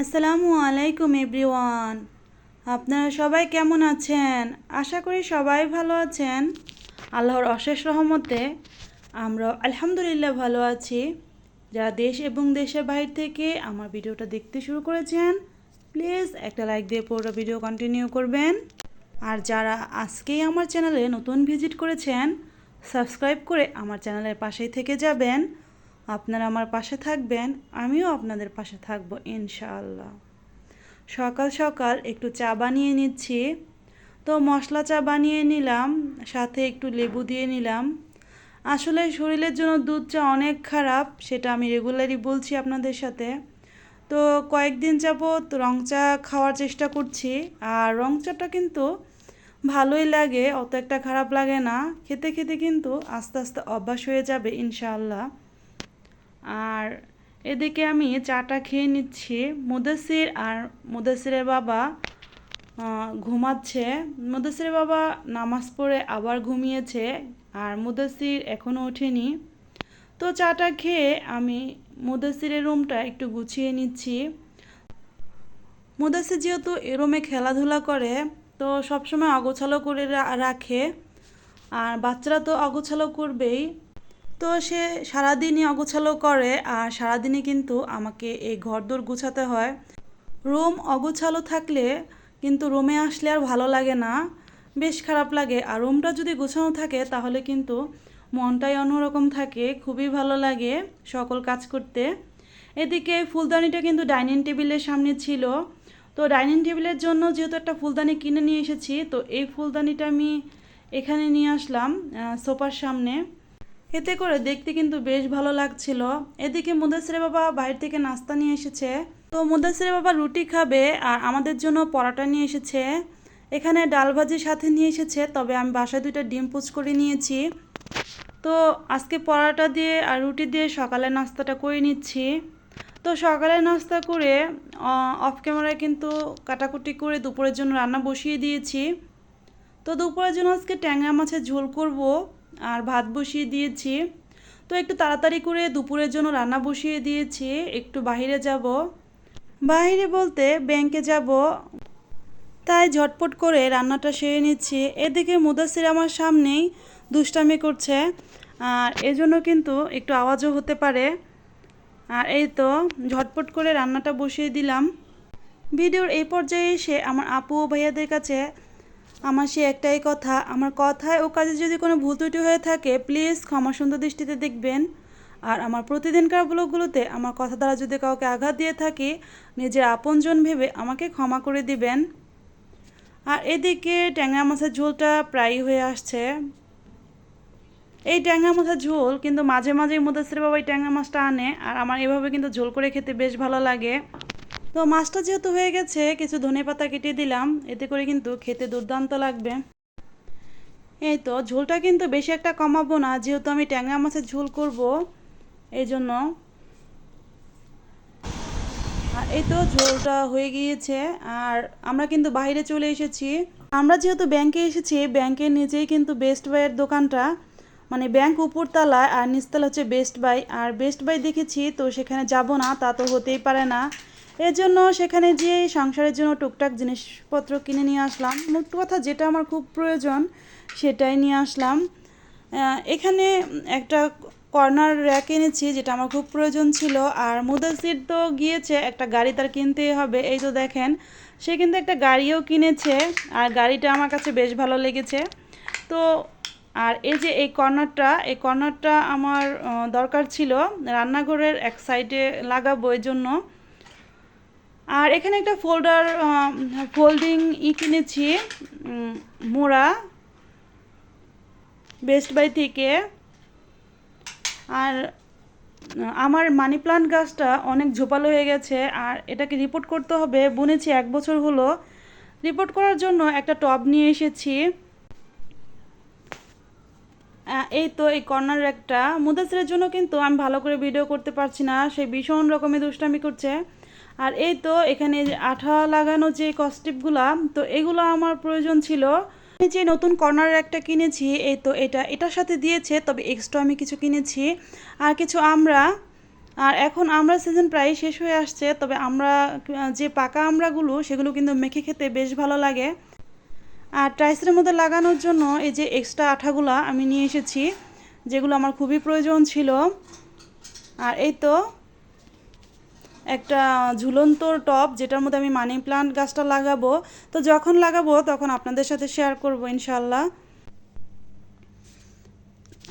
আসসালামু আলাইকুম এভরিওয়ান। আপনারা সবাই কেমন আছেন? আশা করি সবাই ভালো আছেন। আল্লাহর অশেষ রহমতে আমরা আলহামদুলিল্লাহ ভালো আছি। যারা দেশ এবং দেশের বাইরে থেকে আমার ভিডিওটা দেখতে শুরু করেছেন, প্লিজ একটা লাইক দিয়ে পুরো ভিডিও কন্টিনিউ করবেন। আর যারা আজকেই আমার চ্যানেলে নতুন ভিজিট করেছেন সাবস্ক্রাইব করে আমার চ্যানেলের পাশেই থেকে যাবেন। আপনারা আমার পাশে থাকবেন, আমিও আপনাদের পাশে থাকব, ইনশাআল্লাহ। সকাল সকাল একটু চা বানিয়ে নিচ্ছি। তো মশলা চা বানিয়ে নিলাম, সাথে একটু লেবু দিয়ে নিলাম। আসলে শরীরের জন্য দুধ চা অনেক খারাপ, সেটা আমি রেগুলারই বলছি আপনাদের সাথে। তো কয়েকদিন যাবৎ রং চা খাওয়ার চেষ্টা করছি, আর রং চাটা কিন্তু ভালোই লাগে, অত একটা খারাপ লাগে না। খেতে খেতে কিন্তু আস্তে আস্তে অভ্যাস হয়ে যাবে, ইনশাআল্লাহ। আর এদিকে আমি চাটা খেয়ে নিচ্ছি। মুদাসির আর মুদাসিরের বাবা ঘুমাচ্ছে। মুদাসিরের বাবা নামাজ পড়ে আবার ঘুমিয়েছে আর মুদাসির এখনও ওঠেনি। তো চাটা খেয়ে আমি মুদাসিরের রুমটা একটু গুছিয়ে নিচ্ছি। মুদাসির যেহেতু এ রুমে খেলাধুলা করে, তো সবসময় অগোছালো করে রাখে। আর বাচ্চারা তো অগোছালো করবেই। তো সে সারাদিনই অগোছালো করে আর সারাদিনই কিন্তু আমাকে এই ঘরদোর গুছাতে হয়। রুম অগোছালো থাকলে কিন্তু রুমে আসলে আর ভালো লাগে না, বেশ খারাপ লাগে। আর রুমটা যদি গোছানো থাকে তাহলে কিন্তু মনটাই অন্যরকম থাকে, খুবই ভালো লাগে সকল কাজ করতে। এদিকে ফুলদানিটা কিন্তু ডাইনিং টেবিলের সামনে ছিল। তো ডাইনিং টেবিলের জন্য যেহেতু একটা ফুলদানি কিনে নিয়ে এসেছি, তো এই ফুলদানিটা আমি এখানে নিয়ে আসলাম সোফার সামনে। এতে করে দেখতে কিন্তু বেশ ভালো লাগছিল। এদিকে মুদাসিরে বাবা বাইরে থেকে নাস্তা নিয়ে এসেছে। তো মুদাসিরে বাবা রুটি খাবে আর আমাদের জন্য পরোটা নিয়ে এসেছে। এখানে ডাল ভাজির সাথে নিয়ে এসেছে, তবে আমি বাসায় দুইটা ডিম পুচ করে নিয়েছি। তো আজকে পরোটা দিয়ে আর রুটি দিয়ে সকালে নাস্তাটা করে নিচ্ছি। তো সকালে নাস্তা করে অফ ক্যামেরায় কিন্তু কাটাকুটি করে দুপুরের জন্য রান্না বসিয়ে দিয়েছি। তো দুপুরের জন্য আজকে ট্যাংরা মাছের ঝোল করব। আর ভাত বসিয়ে দিয়েছি। তো একটু তাড়াতাড়ি করে দুপুরের জন্য রান্না বসিয়ে দিয়েছি। একটু বাইরে যাব। বাহিরে বলতে ব্যাংকে যাব। তাই ঝটপট করে রান্নাটা সেরে নিচ্ছি। এদিকে মুদাসির আমার সামনেই দুষ্টামি করছে। আর এজন্য কিন্তু একটু আওয়াজও হতে পারে। আর এই তো ঝটপট করে রান্নাটা বসিয়ে দিলাম। ভিডিওর এই পর্যায়ে এসে আমার আপু ও ভাইয়াদের কাছে আমার সে একটাই কথা, আমার কথায় ও কাজে যদি কোনো ভুল ত্রুটি হয়ে থাকে প্লিজ ক্ষমা সুন্দর দৃষ্টিতে দেখবেন। আর আমার প্রতিদিনকার ব্লগগুলোতে আমার কথা দ্বারা যদি কাউকে আঘাত দিয়ে থাকি, নিজের আপনজন ভেবে আমাকে ক্ষমা করে দিবেন। আর এদিকে ট্যাংরা মাছের ঝোলটা প্রায় হয়ে আসছে। এই ট্যাংরা মাছের ঝোল কিন্তু মাঝে মাঝে মুদাসির বাবা এই ট্যাংরা মাছটা আনে, আর আমার এভাবে কিন্তু ঝোল করে খেতে বেশ ভালো লাগে। তো মাছটা যেহেতু হয়ে গেছে, কিছু ধনে পাতা কেটে দিলাম। এতে করে কিন্তু খেতে দুর্দান্ত লাগবে। এই তো, ঝোলটা কিন্তু বেশি একটা কমাবো না, যেহেতু আমি ট্যাংরা মাছের ঝোল করব, এই জন্য। আর এই তো ঝোলটা হয়ে গিয়েছে, আর আমরা কিন্তু বাইরে চলে এসেছি। আমরা যেহেতু ব্যাংকে এসেছি ব্যাংকের নিচেই কিন্তু বেস্ট বাইয়ের দোকানটা মানে ব্যাংক উপরতলায়, আর নিচতলা হচ্ছে বেস্ট বাই আর বেস্ট বাই দেখেছি, তো সেখানে যাব না, তা তো হতেই পারে না। এর জন্য সেখানে গিয়ে সংসারের জন্য টুকটাক জিনিসপত্র কিনে নিয়ে আসলাম। মোট কথা যেটা আমার খুব প্রয়োজন সেটাই নিয়ে আসলাম। এখানে একটা কর্নার র্যাক এনেছি যেটা আমার খুব প্রয়োজন ছিল। আর মুদাসির তো গিয়েছে, একটা গাড়ি তার কিনতেই হবে। এই তো দেখেন, সে কিন্তু একটা গাড়িও কিনেছে আর গাড়িটা আমার কাছে বেশ ভালো লেগেছে। তো আর এই যে এই কর্নারটা এই কর্নারটা আমার দরকার ছিল। রান্নাঘরের এক সাইডে লাগাবো এই জন্য আর এখানে একটা ফোল্ডার ফোল্ডিং ই কিনেছি মোড়া বেস্ট বাই থেকে। আর আমার মানি প্লান্ট গাছটা অনেক ঝোপালো হয়ে গেছে, আর এটাকে রিপোর্ট করতে হবে, বুনেছি এক বছর হলো। রিপোর্ট করার জন্য একটা টব নিয়ে এসেছি। এই তো এই কর্নার একটা। মুদাসিরের জন্য কিন্তু আমি ভালো করে ভিডিও করতে পারছি না, সে ভীষণ রকমের দুষ্টামি করছে। আর এই তো এখানে আঠা লাগানো যে কস্টিপগুলা তো এগুলো আমার প্রয়োজন ছিল। যে নতুন কর্নার একটা কিনেছি, এই তো এটা, এটার সাথে দিয়েছে, তবে এক্সট্রা আমি কিছু কিনেছি। আর কিছু আমরা, আর এখন আমরা সিজন প্রায় শেষ হয়ে আসছে, তবে আমরা, যে পাকা আমড়াগুলো সেগুলো কিন্তু মেখে খেতে বেশ ভালো লাগে। আর টাইসের মধ্যে লাগানোর জন্য এই যে এক্সট্রা আঠাগুলা আমি নিয়ে এসেছি, যেগুলো আমার খুবই প্রয়োজন ছিল। আর এই তো একটা ঝুলন্ত টব যেটার মধ্যে আমি মানি প্লান্ট গাছটা লাগাবো। তো যখন লাগাবো তখন আপনাদের সাথে শেয়ার করব ইনশাল্লাহ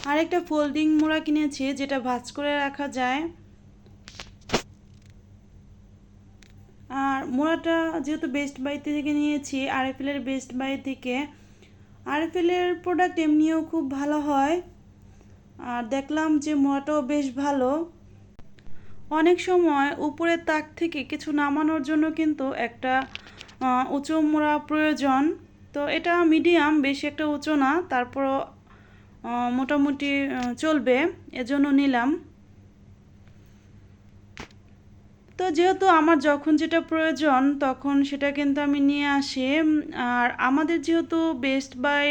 আর একটা ফোল্ডিং মোড়া কিনেছি যেটা ভাজ করে রাখা যায়। আর মোড়াটা যেহেতু বেস্ট বাই থেকে নিয়েছি আরএফএলের বেস্ট বাই থেকে। আরএফএলের প্রোডাক্ট এমনিও খুব ভালো হয়। আর দেখলাম যে মোড়াটাও বেশ ভালো। অনেক সময় উপরের তাক থেকে কিছু নামানোর জন্য কিন্তু একটা উঁচু মোড়া প্রয়োজন। তো এটা মিডিয়াম, বেশি একটা উঁচু না, তারপরও মোটামুটি চলবে, এজন্য নিলাম। তো যেহেতু আমার যখন যেটা প্রয়োজন, তখন সেটা কিন্তু আমি নিয়ে আসি। আর আমাদের যেহেতু বেস্ট বাই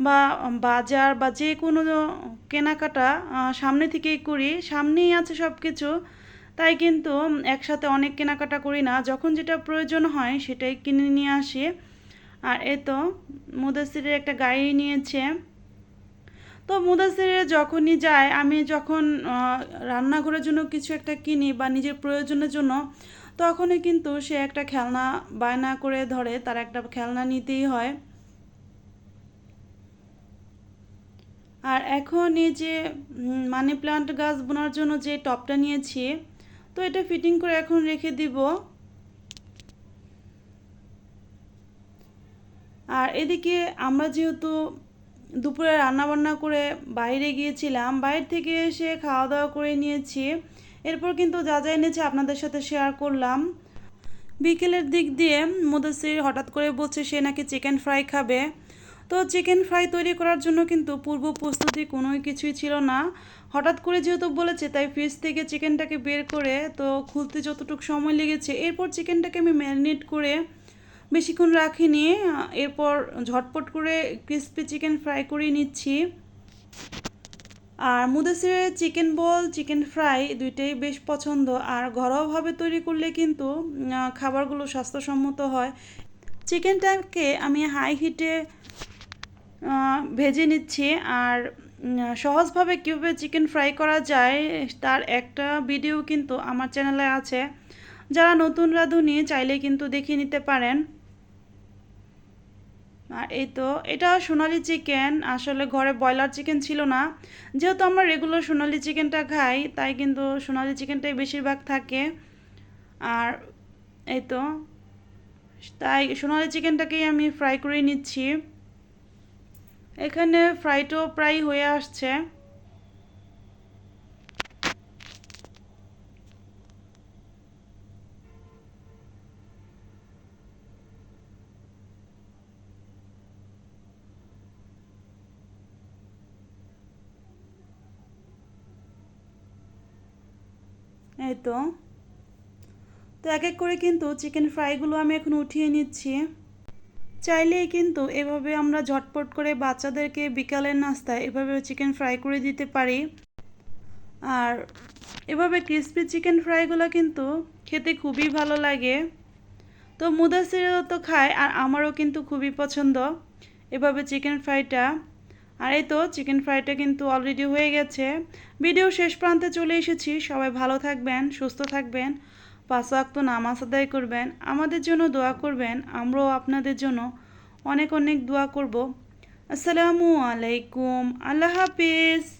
বা বাজার বা যে কোনো কেনাকাটা সামনে থেকেই করি। সামনেই আছে সব কিছু তাই কিন্তু একসাথে অনেক কেনাকাটা করি না। যখন যেটা প্রয়োজন হয় সেটাই কিনে নিয়ে আসি। আর এ তো মুদাসিরের একটা গাড়ি নিয়েছে। তো মুদাসিরে যখনই যায়, আমি যখন রান্নাঘরের জন্য কিছু একটা কিনি বা নিজের প্রয়োজনের জন্য, তখনই কিন্তু সে একটা খেলনা বায়না করে ধরে, তার একটা খেলনা নিতেই হয়। আর এখন এই যে মানি প্লান্ট গাছ বোনার জন্য যে টবটা নিয়েছি তো এটা ফিটিং করে এখন রেখে দিব। আর এদিকে আমরা যেহেতু দুপুরে রান্না বান্না করে বাইরে গিয়েছিলাম, বাইরে থেকে এসে খাওয়া দাওয়া করে নিয়েছি। এরপর কিন্তু যা যা এনেছে আপনাদের সাথে শেয়ার করলাম। বিকেলের দিক দিয়ে মুদাসির হঠাৎ করে বলছে সে নাকি চিকেন ফ্রাই খাবে। তো চিকেন ফ্রাই তৈরি করার জন্য কিন্তু পূর্ব প্রস্তুতি কোনো কিছুই ছিল না। হঠাৎ করে যেহেতু বলেছে, তাই ফ্রিজ থেকে চিকেনটাকে বের করে তো খুলতে যতটুকু সময় লেগেছে, এরপর চিকেনটাকে আমি ম্যারিনেট করে বেশিক্ষণ রাখিনি। এরপর ঝটপট করে ক্রিস্পি চিকেন ফ্রাই করে নিচ্ছি। আর মুদাসিরের চিকেন বল, চিকেন ফ্রাই দুইটাই বেশ পছন্দ। আর ঘরোয়াভাবে তৈরি করলে কিন্তু খাবারগুলো স্বাস্থ্যসম্মত হয়। চিকেনটাকে আমি হাই হিটে ভেজে নিচ্ছি আর সহজভাবে কীভাবে চিকেন ফ্রাই করা যায় তার একটা ভিডিও কিন্তু আমার চ্যানেলে আছে। যারা নতুন রাঁধুনি, চাইলে কিন্তু দেখিয়ে নিতে পারেন। আর এই তো, এটা সোনালি চিকেন আসলে ঘরে ব্রয়লার চিকেন ছিল না। যেহেতু আমরা রেগুলার সোনালি চিকেনটা খাই, তাই কিন্তু সোনালি চিকেনটাই বেশিরভাগ থাকে। আর এই তো, তাই সোনালি চিকেনটাকেই আমি ফ্রাই করে নিচ্ছি। এখানে ফ্রাইটাও প্রায় হয়ে আসছে। এই তো। তো এক এক করে কিন্তু চিকেন ফ্রাইগুলো আমি এখন উঠিয়ে নিচ্ছি। চাইলেই কিন্তু এভাবে আমরা ঝটপট করে বাচ্চাদেরকে বিকালের নাস্তায় এভাবে চিকেন ফ্রাই করে দিতে পারি। আর এভাবে ক্রিসপি চিকেন ফ্রাইগুলো কিন্তু খেতে খুবই ভালো লাগে। তো মুদাসিরও তো খায় আর আমারও কিন্তু খুবই পছন্দ এভাবে চিকেন ফ্রাইটা আর এই তো চিকেন ফ্রাইটা কিন্তু অলরেডি হয়ে গেছে। ভিডিও শেষ প্রান্তে চলে এসেছি। সবাই ভালো থাকবেন, সুস্থ থাকবেন। পাঁচ অক্ত নামাজ আদায় করবেন, আমাদের জন্য দোয়া করবেন, আমরাও আপনাদের জন্য অনেক অনেক দোয়া করব। আসসালামু আলাইকুম, আল্লাহ হাফিজ।